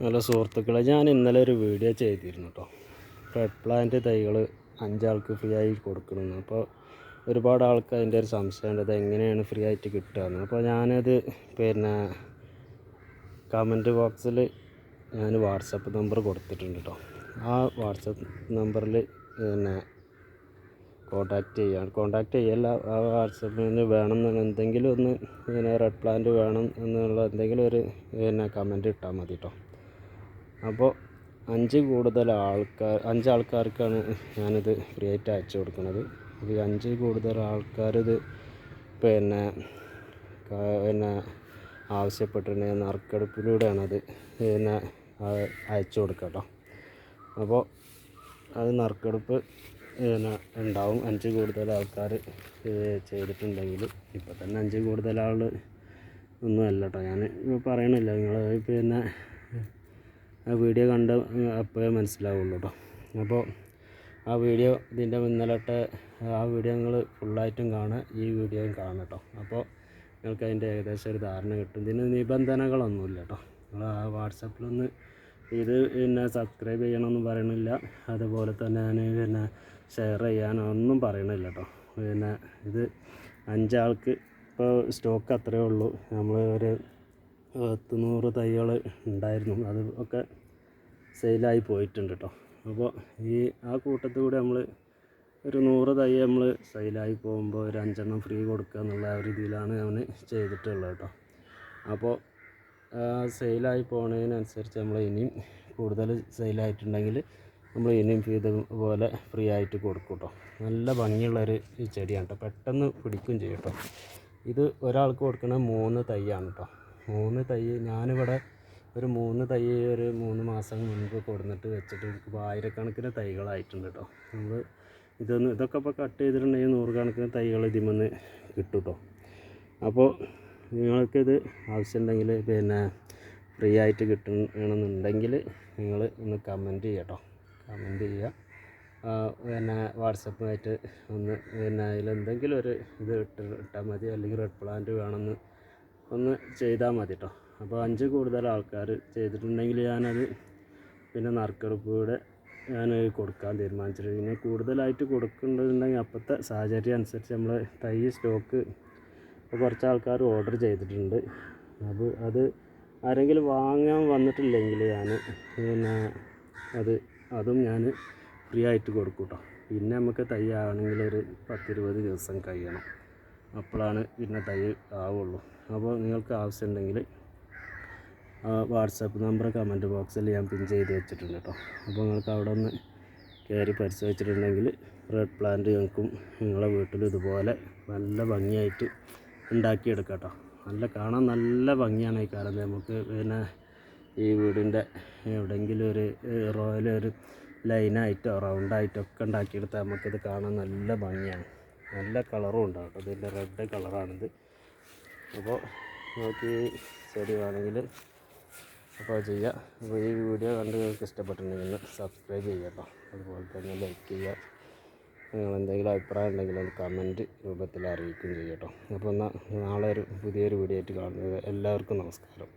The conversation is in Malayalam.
നല്ല സുഹൃത്തുക്കളെ ഞാൻ ഇന്നലെ ഒരു വീഡിയോ ചെയ്തിരുന്നു കേട്ടോ റെഡ് പ്ലാന്റ് തൈകൾ അഞ്ചാൾക്ക് ഫ്രീ ആയി കൊടുക്കണമെന്ന് അപ്പോൾ ഒരുപാട് ആൾക്ക് അതിന്റെ ഒരു സംശയമുണ്ട് അത് എങ്ങനെയാണ് ഫ്രീ ആയിട്ട് കിട്ടുകയെന്ന് അപ്പോൾ ഞാനത് പിന്നെ കമന്റ് ബോക്സിൽ ഞാൻ വാട്സപ്പ് നമ്പർ കൊടുത്തിട്ടുണ്ട് കേട്ടോ ആ വാട്സപ്പ് നമ്പറിൽ പിന്നെ കോണ്ടാക്ട് ചെയ്യാൻ കോണ്ടാക്ട് ചെയ്യല്ല ആ വാട്സപ്പിന് വേണം എന്ന് എന്തെങ്കിലും ഒന്ന് ഇങ്ങനെ റെഡ് പ്ലാന്റ് വേണം എന്നുള്ള എന്തെങ്കിലും ഒരു പിന്നെ കമന്റ് ഇട്ടാൽ മതി കേട്ടോ അപ്പോൾ അഞ്ച് കൂടുതൽ ആൾക്കാർ അഞ്ച് ആൾക്കാർക്കാണ് ഞാനിത് ഫ്രീ ആയിട്ട് അയച്ചു കൊടുക്കുന്നത്. ഈ അഞ്ച് കൂടുതൽ ആൾക്കാരിത് പിന്നെ പിന്നെ ആവശ്യപ്പെട്ടിട്ടുണ്ടെങ്കിൽ നറുക്കെടുപ്പിലൂടെയാണ് അത് പിന്നെ അയച്ചു കൊടുക്കുക കേട്ടോ. അപ്പോൾ അത് നറുക്കെടുപ്പ് പിന്നെ ഉണ്ടാവും. അഞ്ച് കൂടുതൽ ആൾക്കാർ ചെയ്തിട്ടുണ്ടെങ്കിൽ ഇപ്പം തന്നെ അഞ്ച് കൂടുതൽ ആൾ ഒന്നും അല്ല കേട്ടോ. ഞാൻ പറയണില്ല നിങ്ങൾ പിന്നെ ആ വീഡിയോ കണ്ട് അപ്പോഴേ മനസ്സിലാവുള്ളൂ കേട്ടോ അപ്പോൾ ആ വീഡിയോ ഇതിന്റെ ഇന്നലത്തെ ആ വീഡിയോ നിങ്ങൾ ഫുള്ളായിട്ടും കാണുക. ഈ വീഡിയോയും കാണുക കേട്ടോ അപ്പോൾ നിങ്ങൾക്ക് അതിന്റെ ഏകദേശം ഒരു ധാരണ കിട്ടും. ഇതിന് നിബന്ധനകളൊന്നുമില്ല കേട്ടോ നിങ്ങൾ ആ വാട്സപ്പിലൊന്ന് ഇത് പിന്നെ സബ്സ്ക്രൈബ് ചെയ്യണമെന്ന് പറയണില്ല. അതുപോലെ തന്നെ ഞാൻ പിന്നെ ഷെയർ ചെയ്യാനൊന്നും പറയണില്ല കേട്ടോ പിന്നെ ഇത് അഞ്ചാൾക്ക് ഇപ്പോൾ സ്റ്റോക്ക് അത്രയേ ഉള്ളൂ. നമ്മൾ ഒരു പത്ത് നൂറ് തൈകൾ ഉണ്ടായിരുന്നു. അത് ഒക്കെ സെയിലായി പോയിട്ടുണ്ട് കേട്ടോ അപ്പോൾ ഈ ആ കൂട്ടത്തിൽ കൂടെ നമ്മൾ ഒരു നൂറ് തൈ നമ്മൾ സെയിലായി പോകുമ്പോൾ ഒരു അഞ്ചെണ്ണം ഫ്രീ കൊടുക്കുക എന്നുള്ള ആ ഒരു രീതിയിലാണ് ഞാൻ ചെയ്തിട്ടുള്ളത് കേട്ടോ അപ്പോൾ സെയിലായി പോണതിനനുസരിച്ച് നമ്മൾ ഇനിയും കൂടുതൽ സെയിലായിട്ടുണ്ടെങ്കിൽ നമ്മൾ ഇനിയും ഇതുപോലെ ഫ്രീ ആയിട്ട് കൊടുക്കും കേട്ടോ നല്ല ഭംഗിയുള്ളൊരു ചെടിയാണ് കേട്ടോ പെട്ടെന്ന് പിടിക്കും ചെയ്യും കേട്ടോ ഇത് ഒരാൾക്ക് കൊടുക്കുന്ന മൂന്ന് തൈയാണ് കേട്ടോ മൂന്ന് തൈ ഞാനിവിടെ ഒരു മൂന്ന് തൈ ഒരു മൂന്ന് മാസം മുൻപ് കൊടുന്നിട്ട് വെച്ചിട്ട് എനിക്കിപ്പോൾ ആയിരക്കണക്കിന് തൈകളായിട്ടുണ്ട് കേട്ടോ. നമ്മൾ ഇതൊന്ന് ഇതൊക്കെ ഇപ്പോൾ കട്ട് ചെയ്തിട്ടുണ്ടെങ്കിൽ നൂറുകണക്കിന് തൈകൾ ഇതിമെന്ന് കിട്ടും കേട്ടോ. അപ്പോൾ നിങ്ങൾക്കിത് ആവശ്യമുണ്ടെങ്കിൽ പിന്നെ ഫ്രീ ആയിട്ട് കിട്ടണമെന്നുണ്ടെങ്കിൽ നിങ്ങൾ ഒന്ന് കമന്റ് ചെയ്യട്ടോ കമന്റ് ചെയ്യുക. പിന്നെ വാട്സപ്പുമായിട്ട് ഒന്ന് പിന്നെ അതിലെന്തെങ്കിലും ഒരു ഇത് ഇട്ട് ഇട്ടാൽ മതി. അല്ലെങ്കിൽ റെഡ് പ്ലാന്റ് വേണമെന്ന് ഒന്ന് ചെയ്താൽ മതി കേട്ടോ അപ്പോൾ അഞ്ച് കൂടുതൽ ആൾക്കാർ ചെയ്തിട്ടുണ്ടെങ്കിൽ ഞാനത് പിന്നെ നറുക്കെടുപ്പിലൂടെ ഞാൻ കൊടുക്കാൻ തീരുമാനിച്ചിട്ടുണ്ട്. പിന്നെ കൂടുതലായിട്ട് കൊടുക്കേണ്ടതുണ്ടെങ്കിൽ അപ്പോഴത്തെ സാഹചര്യം അനുസരിച്ച് നമ്മൾ തൈ സ്റ്റോക്ക് ഇപ്പോൾ കുറച്ച് ആൾക്കാർ ഓർഡർ ചെയ്തിട്ടുണ്ട്. അപ്പോൾ അത് ആരെങ്കിലും വാങ്ങാൻ വന്നിട്ടില്ലെങ്കിൽ ഞാൻ പിന്നെ അത് അതും ഞാൻ ഫ്രീ ആയിട്ട് കൊടുക്കും കേട്ടോ പിന്നെ നമുക്ക് തൈ ആവണമെങ്കിൽ ഒരു പത്തിരുപത് ദിവസം കഴിയണം. അപ്പോഴാണ് ഇതിന്റെ തൈ ആവുള്ളൂ. അപ്പോൾ നിങ്ങൾക്ക് ആവശ്യമുണ്ടെങ്കിൽ വാട്സാപ്പ് നമ്പർ കമന്റ് ബോക്സിൽ ഞാൻ പിൻ ചെയ്ത് വെച്ചിട്ടുണ്ട് കേട്ടോ. അപ്പോൾ നിങ്ങൾക്ക് അവിടെ ഒന്ന് കയറി പരിശോധിച്ചിട്ടുണ്ടെങ്കിൽ റെഡ് പ്ലാന്റ് ഞങ്ങൾക്കും നിങ്ങളെ വീട്ടിലും ഇതുപോലെ നല്ല ഭംഗിയായിട്ട് ഉണ്ടാക്കിയെടുക്കാം കേട്ടോ. നല്ല കാണാൻ നല്ല ഭംഗിയാണ് ഈ കാലം. നമുക്ക് പിന്നെ ഈ വീടിന്റെ എവിടെയെങ്കിലും ഒരു റോയൽ ഒരു ലൈനായിട്ടോ റൗണ്ടായിട്ടോ ഒക്കെ ഉണ്ടാക്കിയെടുത്താൽ നമുക്കിത് കാണാൻ നല്ല ഭംഗിയാണ്. നല്ല കളറും ഉണ്ടാവും കേട്ടോ. ഇതിന്റെ റെഡ് കളറാണിത്. അപ്പോൾ നമുക്ക് ഈ ചെടി വേണമെങ്കിൽ അപ്പോൾ ചെയ്യുക അപ്പോൾ ഈ വീഡിയോ കണ്ട് നിങ്ങൾക്ക് ഇഷ്ടപ്പെട്ടിട്ടുണ്ടെങ്കിൽ സബ്സ്ക്രൈബ് കേട്ടോ. അതുപോലെ തന്നെ ലൈക്ക് ചെയ്യുക. നിങ്ങൾ എന്തെങ്കിലും അഭിപ്രായം ഉണ്ടെങ്കിൽ അത് കമന്റ് രൂപത്തിൽ അറിയിക്കുകയും ചെയ്യട്ടോ അപ്പോൾ എന്നാൽ നാളെ ഒരു പുതിയൊരു വീഡിയോ ആയിട്ട് കാണുന്നത്. എല്ലാവർക്കും നമസ്കാരം.